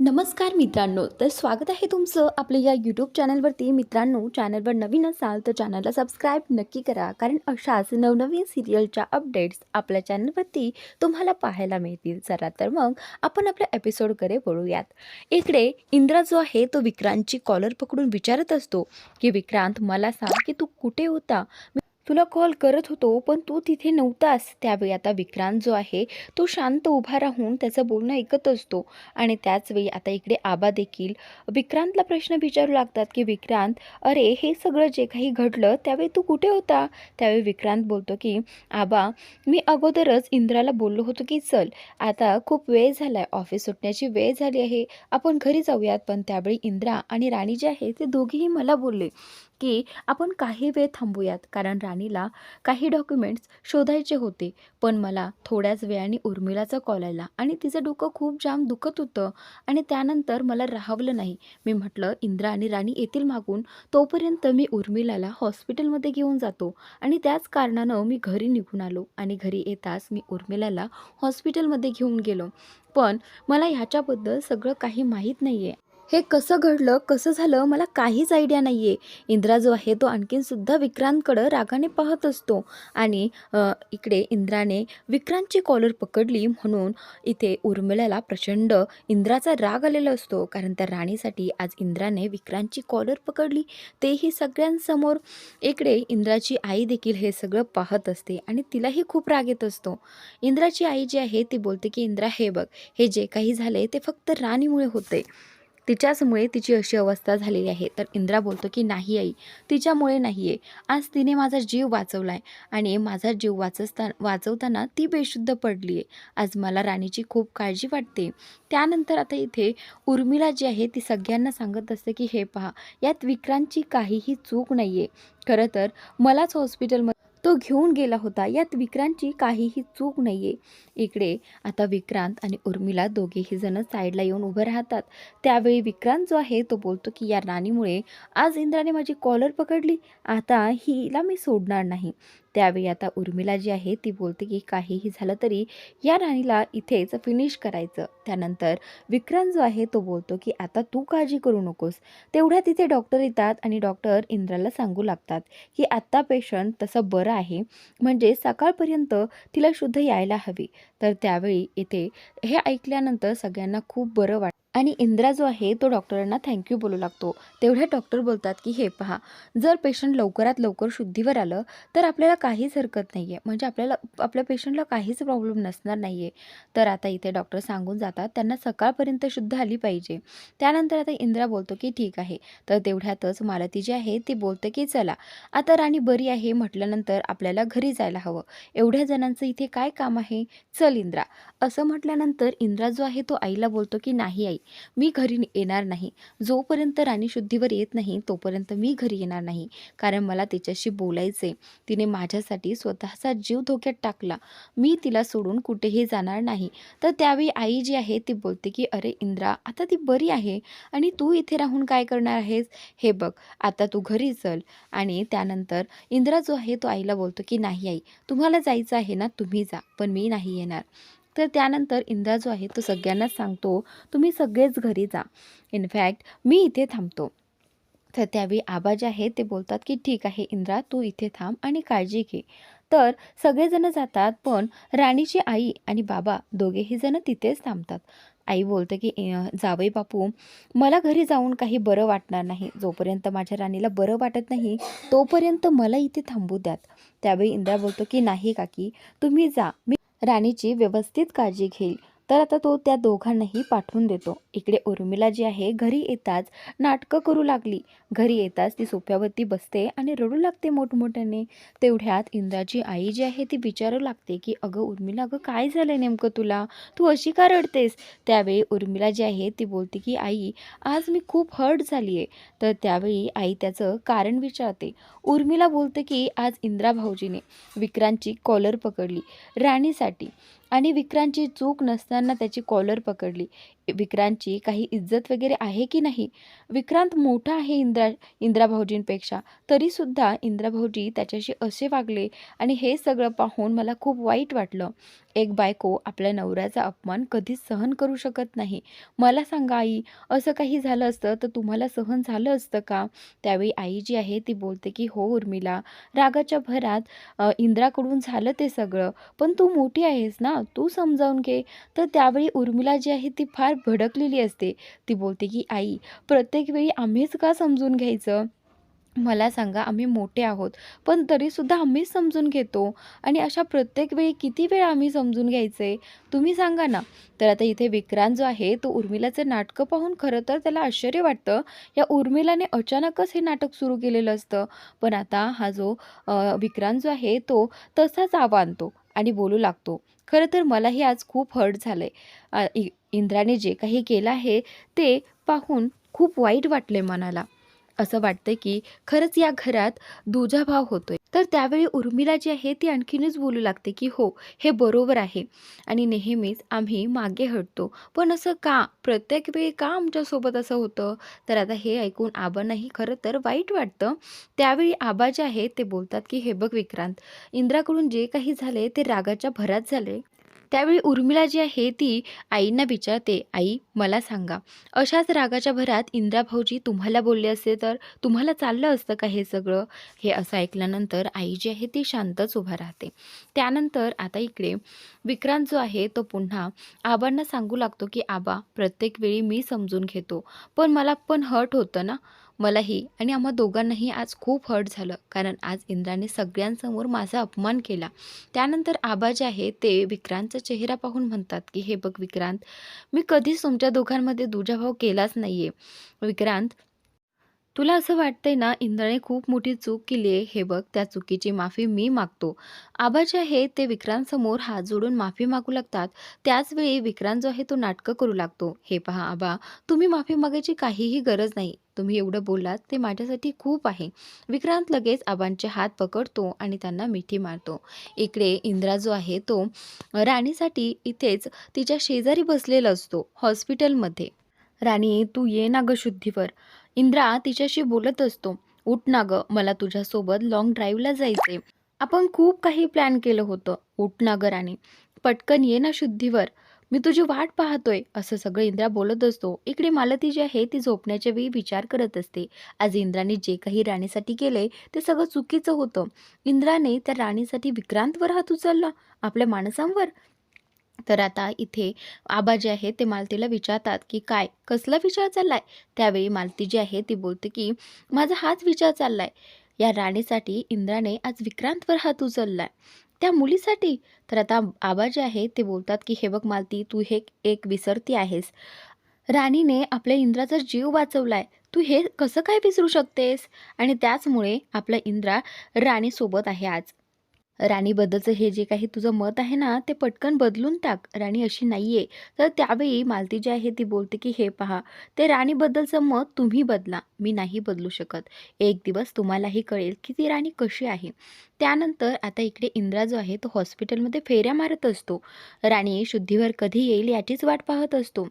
नमस्कार मित्रांनो तर स्वागत आहे तुमचं आपल्या या यूट्यूब चॅनलवरती मित्रांनो चॅनलवर नवीन असाल तर चॅनलला सबस्क्राईब नक्की करा. कारण अशाच नवनवीन सिरियलच्या अपडेट्स आपल्या चॅनलवरती तुम्हाला पाहायला मिळतील. चला तर मग आपण आपल्या एपिसोडकडे वळूयात. इकडे इंद्रा जो आहे तो विक्रांतची कॉलर पकडून विचारत असतो की विक्रांत मला सांग की तू कुठे होता? तुला कॉल करत होतो पण तू तिथे नव्हतास त्यावेळी आता विक्रांत जो आहे तो शांत उभा राहून त्याचं बोलणं ऐकत असतो. आणि त्याचवेळी आता इकडे आबा देखील विक्रांतला प्रश्न विचारू लागतात की विक्रांत अरे हे सगळं जे काही घडलं त्यावेळी तू कुठे होता? त्यावेळी विक्रांत बोलतो की आबा मी अगोदरच इंद्राला बोललो होतो की चल आता खूप वेळ झाला आहे ऑफिस सुटण्याची वेळ झाली आहे आपण घरी जाऊयात. पण त्यावेळी इंद्रा आणि राणी जे आहे ते दोघेही मला बोलले. की आपण काही वेळ थांबूयात कारण राणीला काही डॉक्युमेंट्स शोधायचे होते. पण मला थोड्याच वेळाने उर्मिलाचा कॉल आला आणि तिचं डोकं खूप जाम दुखत होतं आणि त्यानंतर मला राहावलं नाही. मी म्हटलं इंद्रा आणि राणी येतील मागून. तोपर्यंत मी उर्मिलाला हॉस्पिटलमध्ये घेऊन जातो. आणि त्याच कारणानं मी घरी निघून आलो आणि घरी येताच मी उर्मिलाला हॉस्पिटलमध्ये घेऊन गेलो. पण मला ह्याच्याबद्दल सगळं काही माहीत नाही आहे हे कसं घडलं कसं झालं मला काहीच आयडिया नाही आहे इंद्रा जो आहे तो आणखीनसुद्धा विक्रांतकडं रागाने पाहत असतो. आणि इकडे इंद्राने विक्रांतची कॉलर पकडली म्हणून इथे उर्मिलाला प्रचंड इंद्राचा राग आलेला असतो. कारण त्या राणीसाठी आज इंद्राने विक्रांतची कॉलर पकडली. तेही सगळ्यांसमोर. इकडे इंद्राची आई देखील हे सगळं पाहत असते आणि तिलाही खूप राग येत असतो. इंद्राची आई जी आहे ती बोलते की इंद्रा हे बघ. हे जे काही झाले ते फक्त राणीमुळे होते तिच्याचमुळे तिची अशी अवस्था झालेली आहे. तर इंद्रा बोलतो की नाही आई तिच्यामुळे नाही आहे आज तिने माझा जीव वाचवला आहे आणि माझा जीव वाचवता वाचवताना ती बेशुद्ध पडली आहे आज मला राणीची खूप काळजी वाटते. त्यानंतर आता इथे उर्मिला जी आहे ती सगळ्यांना सांगत असते की हे पहा यात विक्रांतची काहीही चूक नाही आहे खरं तर मलाच हॉस्पिटलमध्ये तो घेऊन गेला होता. यात विक्रांतची काहीही चूक नाही आहे इकडे आता विक्रांत आणि उर्मिला दोघेही जण साईडला येऊन उभं राहतात. त्यावेळी विक्रांत जो आहे तो बोलतो की या राणीमुळे आज इंद्राने माझी कॉलर पकडली. आता हिला मी सोडणार नाही. त्यावेळी आता उर्मिला जी आहे ती बोलते की काहीही झालं तरी या राणीला इथेच फिनिश करायचं. त्यानंतर विक्रांत जो आहे तो बोलतो की आता तू काळजी करू नकोस. तेवढ्या तिथे डॉक्टर येतात आणि डॉक्टर इंद्राला सांगू लागतात की आत्ता पेशंट तसं बरं आहे. म्हणजे सकाळपर्यंत तिला शुद्ध यायला हवी. तर त्यावेळी इथे हे ऐकल्यानंतर सगळ्यांना खूप बरं वाटतं आणि इंद्रा जो आहे तो डॉक्टरांना थँक्यू बोलू लागतो. तेवढ्या डॉक्टर बोलतात की हे पहा जर पेशंट लवकरात लवकर शुद्धीवर आलं तर आपल्याला काहीच हरकत नाही आहे म्हणजे आपल्याला आपल्या पेशंटला काहीच प्रॉब्लेम नसणार नाही आहे तर आता इथे डॉक्टर सांगून जातात त्यांना सकाळपर्यंत शुद्ध आली पाहिजे. त्यानंतर आता इंद्रा बोलतो की ठीक आहे. तर तेवढ्यातच मालती जी आहे ती बोलते की चला आता राणी बरी आहे म्हटल्यानंतर आपल्याला घरी जायला हवं. एवढ्या जणांचं इथे काय काम आहे? चल इंद्रा. असं म्हटल्यानंतर इंद्रा जो आहे तो आईला बोलतो की नाही आई मी घरी येणार नाही. जोपर्यंत राणी शुद्धीवर येत नाही तोपर्यंत मी घरी येणार नाही. कारण मला तिच्याशी बोलायचे तिने माझ्यासाठी स्वतःचा जीव धोक्यात टाकला. मी तिला सोडून कुठेही जाणार नाही. तर त्यावेळी आई जी आहे ती बोलते की अरे इंद्रा आता ती बरी आहे. आणि तू इथे राहून काय करणार आहेस? हे बघ आता तू घरी चल. आणि त्यानंतर इंद्रा जो आहे तो आईला बोलतो की नाही आई तुम्हाला जायचं आहे ना तुम्ही जा. पण मी नाही येणार. तर त्यानंतर इंद्रा जो आहे तो सगळ्यांनाच सांगतो तुम्ही सगळेच घरी जा. इनफॅक्ट मी इथे थांबतो. तर त्यावेळी आबा जे आहे ते बोलतात की ठीक आहे इंद्रा तू इथे थांब आणि काळजी घे. तर सगळेजण जातात पण राणीची आई आणि बाबा दोघेही जण तिथेच थांबतात. आई बोलते की जावई बापू मला घरी जाऊन काही बरं वाटणार नाही. जोपर्यंत माझ्या राणीला बरं वाटत नाही तोपर्यंत मला इथे थांबू द्यात. त्यावेळी इंद्रा बोलतो की नाही काकी तुम्ही जा. मी राणीची व्यवस्थित काळजी घेईल. तर आता तो त्या दोघांनाही पाठवून देतो. इकडे उर्मिला जी आहे घरी येताच नाटकं करू लागली. घरी येताच ती सोफ्यावरती बसते आणि रडू लागते मोठमोठ्याने. तेवढ्यात इंद्राची आई जी आहे ती विचारू लागते की अगं उर्मिला अगं काय झालं नेमकं तुला? तू अशी का रडतेस? त्यावेळी उर्मिला जी आहे ती बोलते की आई आज मी खूप हर्ट झाली आहे तर त्यावेळी आई त्याचं कारण विचारते. उर्मिला बोलते की आज इंद्रा भाऊजीने विक्रांतची कॉलर पकडली राणीसाठी. आणि विक्रांतची चूक नसताना त्याची कॉलर पकडली. विक्रांतची काही इज्जत वगैरे आहे की नाही? विक्रांत मोठा आहे इंद्रा इंद्रा भाऊजींपेक्षा. तरीसुद्धा इंद्रा भाऊजी त्याच्याशी असे वागले आणि हे सगळं पाहून मला खूप वाईट वाटलं. एक बायको आपल्या नवऱ्याचा अपमान कधीच सहन करू शकत नाही. मला सांगा आई असं काही झालं असतं तर तुम्हाला सहन झालं असतं का? त्यावेळी आई जी आहे ती बोलते की हो उर्मिला रागाच्या भरात इंद्राकडून झालं ते सगळं. पण तू मोठी आहेस ना तू समजावून घे. तर त्यावेळी उर्मिला जी आहे ती फार भडकलेली असते. ती बोलते की आई प्रत्येक वेळी आम्हीच का समजून घ्यायचं? मला सांगा आम्ही मोठे आहोत पण तरीसुद्धा आम्हीच समजून घेतो. आणि अशा प्रत्येक वेळी किती वेळ आम्ही समजून घ्यायचे? तुम्ही सांगा ना. तर आता इथे विक्रांत जो आहे तो उर्मिलाचं नाटकं पाहून खरं तर त्याला आश्चर्य वाटतं. या उर्मिलाने अचानकच हे नाटक सुरू केलेलं असतं. पण आता हा जो विक्रांत जो आहे तो तसाच आवा आणतो आणि बोलू लागतो. खरं तर मलाही आज खूप हर्ट झालं आहे इंद्राने जे काही केलं आहे ते पाहून खूप वाईट वाटले मनाला. असं वाटतं की खरंच या घरात दुजाभाव होतोय. तर त्यावेळी उर्मिला जी आहे ती आणखीनच बोलू लागते की हो हे बरोबर आहे. आणि नेहमीच आम्ही मागे हटतो. पण असं का? प्रत्येक वेळी का आमच्यासोबत असं होतं? तर आता हे ऐकून आबांनाही खरं तर वाईट वाटतं. त्यावेळी आबा जे आहे ते बोलतात की हे बघ विक्रांत इंद्राकडून जे काही झाले ते रागाच्या भरात झाले त्यावेळी उर्मिला जी आहे ती आईंना विचारते आई मला सांगा अशाच रागाच्या भरात इंदिरा भाऊजी तुम्हाला बोलले असते तर तुम्हाला चाललं असतं का हे सगळं? हे असं ऐकल्यानंतर आई जी आहे ती शांतच उभा राहते. त्यानंतर आता इकडे विक्रांत जो आहे तो पुन्हा आबांना सांगू लागतो की आबा प्रत्येक वेळी मी समजून घेतो पण मला पण हर्ट होतं ना? मलाही आणि आम्हा दोघांनाही आज खूप हर्ट झालं. कारण आज इंद्राने सगळ्यांसमोर माझा अपमान केला. त्यानंतर आबा जे आहे ते विक्रांतचा चेहरा पाहून म्हणतात की हे बघ विक्रांत मी कधीच तुमच्या दोघांमध्ये दुजाभाव केलाच नाही आहे विक्रांत तुला असं वाटतंय ना इंद्राने खूप मोठी चूक केली आहे. हे बघ त्या चुकीची माफी मी मागतो. आबा जे आहे ते विक्रांतसमोर हात जोडून माफी मागू लागतात. त्याचवेळी विक्रांत जो आहे तो नाटकं करू लागतो. हे पहा आबा तुम्ही माफी मागायची काहीही गरज नाही. तुम्ही एवढं बोलात ते माझ्यासाठी खूप आहे. विक्रांत लगेच आबांचे हात पकडतो आणि त्यांना मिठी मारतो. इकडे इंद्रा जो आहे तो राणीसाठी इथेच तिच्या शेजारी बसलेला असतो हॉस्पिटलमध्ये. राणी तू ये ना ग शुद्धीवर. इंद्रा तिच्याशी बोलत असतो. उठ ना ग मला तुझ्यासोबत लॉंग ड्राईव्हला जायचे आपण खूप काही प्लॅन केलं होतं. उठ ना ग राणी पटकन ये ना शुद्धीवर. मी तुझी वाट पाहतोय असं सगळं इंद्रा बोलत असतो. इकडे मालती जी आहे ती झोपण्याच्या वेळी विचार करत असते. आज इंद्राने जे काही राणीसाठी केले ते सगळं चुकीचं होतं. इंद्राने त्या राणीसाठी विक्रांतवर हात उचलला. आपल्या माणसांवर? तर आता इथे आबा जे आहे ते मालतीला विचारतात की काय कसला विचार चाललाय? त्यावेळी मालती जी आहे ती बोलते की माझा हाच विचार चाललाय. या राणीसाठी इंद्राने आज विक्रांतवर हात उचललाय. त्या मुलीसाठी. तर आता आबा जे आहे ते बोलतात की हे बघ मालती तू हे एक विसरती आहेस. राणीने आपल्या इंद्राचा जीव वाचवलाय. तू हे कसं काय विसरू शकतेस? आणि त्याचमुळे आपला इंद्रा राणीसोबत आहे आज. राणीबद्दलचं हे जे काही तुझं मत आहे ना ते पटकन बदलून टाक. राणी अशी नाही आहे तर त्यावेळी मालती जी आहे ती बोलते की हे पहा ते राणीबद्दलचं मत तुम्ही बदला. मी नाही बदलू शकत. एक दिवस तुम्हालाही कळेल की ती राणी कशी आहे. त्यानंतर आता इकडे इंद्रा जो आहे तो हॉस्पिटलमध्ये फेऱ्या मारत असतो. राणी शुद्धीवर कधी येईल याचीच वाट पाहत असतो.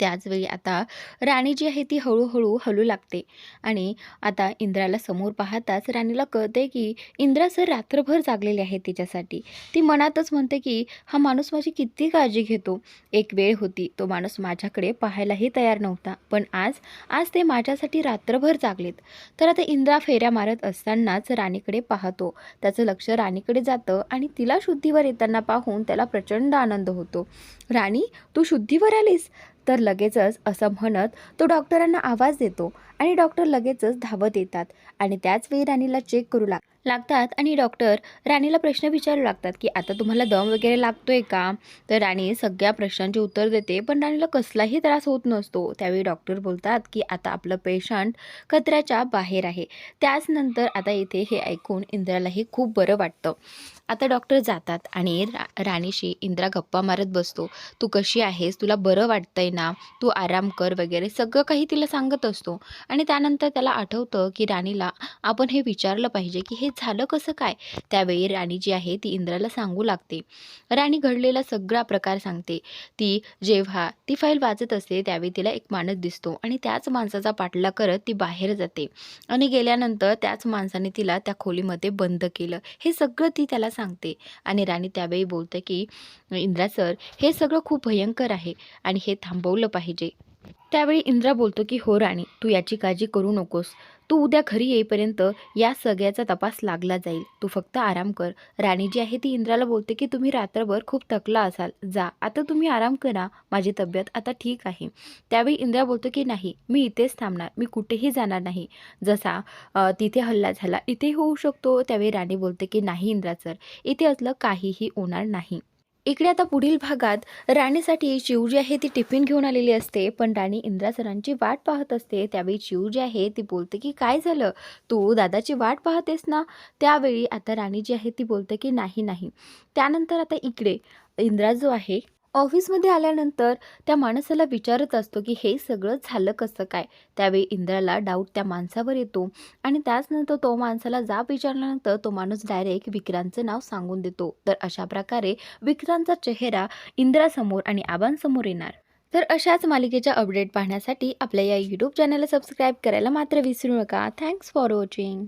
त्याचवेळी आता राणी जी आहे ती हळूहळू हलू लागते. आणि आता इंद्राला समोर पाहताच राणीला कळते की इंद्रा सर रात्रभर जागलेले आहे तिच्यासाठी. ती मनातच म्हणते की हा माणूस माझी किती काळजी घेतो. एक वेळ होती तो माणूस माझ्याकडे पाहायलाही तयार नव्हता. पण आज आज ते माझ्यासाठी रात्रभर जागलेत. तर आता इंद्रा फेऱ्या मारत असतानाच राणीकडे पाहतो. त्याचं लक्ष राणीकडे जातं आणि तिला शुद्धीवर येताना पाहून त्याला प्रचंड आनंद होतो. राणी तू शुद्धीवर आलीस? तर लगेचच असं म्हणत तो डॉक्टरांना आवाज देतो आणि डॉक्टर लगेचच धावत येतात आणि त्याच वेळी राणीला चेक करू लागतात. लागतात आणि डॉक्टर राणीला प्रश्न विचारू लागतात की आता तुम्हाला दम वगैरे लागतोय का? तर राणी सगळ्या प्रश्नांचे उत्तर देते पण राणीला कसलाही त्रास होत नसतो. त्यावेळी डॉक्टर बोलतात की आता आपलं पेशंट कचऱ्याच्या बाहेर आहे. त्याच नंतर आता इथे हे ऐकून इंद्रालाही खूप बरं वाटतं. आता डॉक्टर जातात आणि रा राणीशी इंद्रा गप्पा मारत बसतो. तू कशी आहेस? तुला बरं वाटतंय ना? तू आराम कर वगैरे सगळं काही तिला सांगत असतो. आणि त्यानंतर त्याला आठवतं की राणीला आपण हे विचारलं पाहिजे की हे झालं कसं काय? त्यावेळी राणी जी आहे ती इंद्राला सांगू लागते. राणी घडलेला सगळा प्रकार सांगते. ती जेव्हा ती फाईल वाचत असते त्यावेळी तिला एक माणूस दिसतो आणि त्याच माणसाचा पाठला करत ती बाहेर जाते. आणि गेल्यानंतर त्याच माणसाने तिला त्या खोलीमध्ये बंद केलं. हे सगळं ती त्याला सांगते. आणि राणी त्यावेळी बोलते की इंद्रा सर हे सगळं खूप भयंकर आहे आणि हे थांबवलं पाहिजे. त्यावेळी इंद्रा बोलतो की हो राणी तू याची काळजी करू नकोस. तू उद्या घरी येईपर्यंत या सगळ्याचा तपास लागला जाईल. तू फक्त आराम कर. राणी जी आहे ती इंद्राला बोलते की तुम्ही रात्रभर खूप थकला असाल. जा. आता तुम्ही आराम करा. माझी तब्येत आता ठीक आहे. त्यावेळी इंद्रा बोलतो की नाही मी इथेच थांबणार. मी कुठेही जाणार नाही. जसा तिथे हल्ला झाला इथे होऊ शकतो. त्यावेळी राणी बोलते की नाही इंद्रा सर इथे असलं काहीही होणार नाही. इकडे आता पुढील भागात राणीसाठी शिव जी आहे ती टिफिन घेऊन आलेली असते पण राणी इंद्रा सरांची वाट पाहत असते. त्यावेळी शिव जी आहे ती बोलते की काय झालं? तू दादाची वाट पाहतेस ना? त्यावेळी आता राणी जी आहे ती बोलते की नाही नाही. त्यानंतर आता इकडे इंद्रा जो आहे ऑफिसमध्ये आल्यानंतर त्या माणसाला विचारत असतो की हे सगळं झालं कसं काय? त्यावेळी इंद्राला डाऊट त्या माणसावर येतो आणि त्याचनंतर तो माणसाला जाब विचारल्यानंतर तो माणूस डायरेक्ट विक्रांतचं नाव सांगून देतो. तर अशा प्रकारे विक्रांतचा चेहरा इंद्रासमोर आणि आबांसमोर येणार. तर अशाच मालिकेच्या अपडेट पाहण्यासाठी आपल्या या यूट्यूब चॅनलला सबस्क्राईब करायला मात्र विसरू नका. Thanks for watching